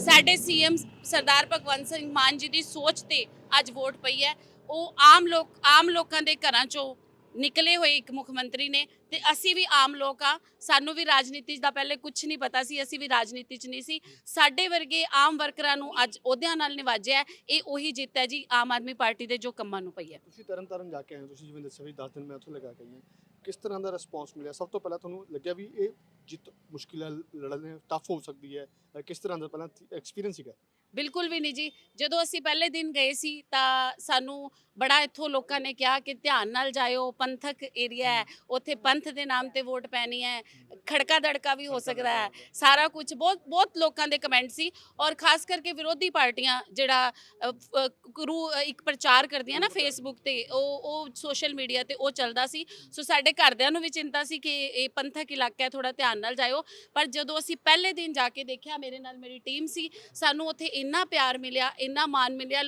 ਸਾਡੇ ਸੀਐਮ ਸਰਦਾਰ ਭਗਵੰਤ ਸਿੰਘ ਮਾਨ ਜੀ ਦੀ ਸੋਚ ਤੇ ਅੱਜ ਵੋਟ ਪਈ ਹੈ। ਉਹ ਆਮ ਲੋਕ ਆਮ ਲੋਕਾਂ ਦੇ ਘਰਾਂ ਚੋਂ ਨਿਕਲੇ ਹੋਏ ਇੱਕ ਮੁੱਖ ਮੰਤਰੀ ਨੇ ਤੇ ਅਸੀਂ ਵੀ ਆਮ ਲੋਕ ਆ, ਸਾਨੂੰ ਵੀ ਰਾਜਨੀਤੀ ਦਾ ਪਹਿਲੇ ਕੁਝ ਨਹੀਂ ਪਤਾ ਸੀ, ਅਸੀਂ ਵੀ ਰਾਜਨੀਤੀ 'ਚ ਨਹੀਂ ਸੀ। ਸਾਡੇ ਵਰਗੇ ਆਮ ਵਰਕਰਾਂ ਨੂੰ ਅੱਜ ਅਹੁਦਿਆਂ ਨਾਲ ਨਿਵਾਜਿਆ ਇਹ ਉਹੀ ਜਿੱਤ ਹੈ ਜੀ ਆਮ ਆਦਮੀ ਪਾਰਟੀ ਦੇ ਜੋ ਕੰਮਾਂ ਨੂੰ ਪਈ ਹੈ। ਤੁਸੀਂ ਤਰਨ ਤਾਰਨ ਜਾ ਕੇ ਆਏ ਹੋ, ਤੁਸੀਂ ਜਿਵੇਂ ਦੱਸਿਆ ਵੀ 10 ਦਿਨ ਮੈਂ ਉੱਥੇ ਲਗਾ ਕੇ ਆਈ ਹਾਂ। ਕਿਸ ਤਰ੍ਹਾਂ ਦਾ ਰਿਸਪੌਂਸ ਮਿਲਿਆ? ਸਭ ਤੋਂ ਪਹਿਲਾਂ ਤੁਹਾਨੂੰ ਲੱਗਿਆ ਵੀ ਇਹ ਜਿੱਤ ਮੁਸ਼ਕਿਲ ਹੈ ਟਫ ਹੋ ਸਕਦੀ ਹੈ ਕਿਸ ਤਰ੍ਹਾਂ ਦਾ ਪਹਿਲਾਂ ਐਕਸਪੀਰੀਅੰਸ ਸੀਗਾ? ਬਿਲਕੁਲ ਵੀ ਨਹੀਂ ਜੀ। ਜਦੋਂ ਅਸੀਂ ਪਹਿਲੇ ਦਿਨ ਗਏ ਸੀ ਤਾਂ ਸਾਨੂੰ ਬੜਾ ਇੱਥੋਂ ਲੋਕਾਂ ਨੇ ਕਿਹਾ ਕਿ ਧਿਆਨ ਨਾਲ ਜਾਇਓ ਪੰਥਕ ਏਰੀਆ ਹੈ ਉੱਥੇ ਪੰਥ ਦੇ ਨਾਮ ਤੇ ਵੋਟ ਪੈਣੀ ਹੈ ਖੜਕਾ ਦੜਕਾ ਵੀ ਹੋ ਸਕਦਾ ਹੈ। ਸਾਰਾ ਕੁਝ ਬਹੁਤ ਬਹੁਤ ਲੋਕਾਂ ਦੇ ਕਮੈਂਟ ਸੀ ਔਰ ਖਾਸ ਕਰਕੇ ਵਿਰੋਧੀ ਪਾਰਟੀਆਂ ਜਿਹੜਾ ਅ, ਇੱਕ ਪ੍ਰਚਾਰ ਕਰਦੀਆਂ ਨਾ ਫੇਸਬੁੱਕ ਤੇ ਉਹ ਉਹ ਸੋਸ਼ਲ ਮੀਡੀਆ ਤੇ ਉਹ ਚੱਲਦਾ ਸੀ। ਸੋ ਸਾਡੇ ਘਰਦਿਆਂ ਨੂੰ ਵੀ ਚਿੰਤਾ ਸੀ ਕਿ ਇਹ ਪੰਥਕ ਇਲਾਕਾ ਹੈ ਥੋੜਾ ਧਿਆਨ ਨਾਲ ਜਾਇਓ। ਪਰ ਜਦੋਂ ਅਸੀਂ ਪਹਿਲੇ ਦਿਨ ਜਾ ਕੇ ਦੇਖਿਆ ਮੇਰੇ ਨਾਲ ਮੇਰੀ ਟੀਮ ਸੀ ਸਾਨੂੰ ਉੱਥੇ ਇੰਨਾ ਪਿਆਰ ਮਿਲਿਆ ਇੰਨਾ ਮਾਣ ਮਿਲਿਆ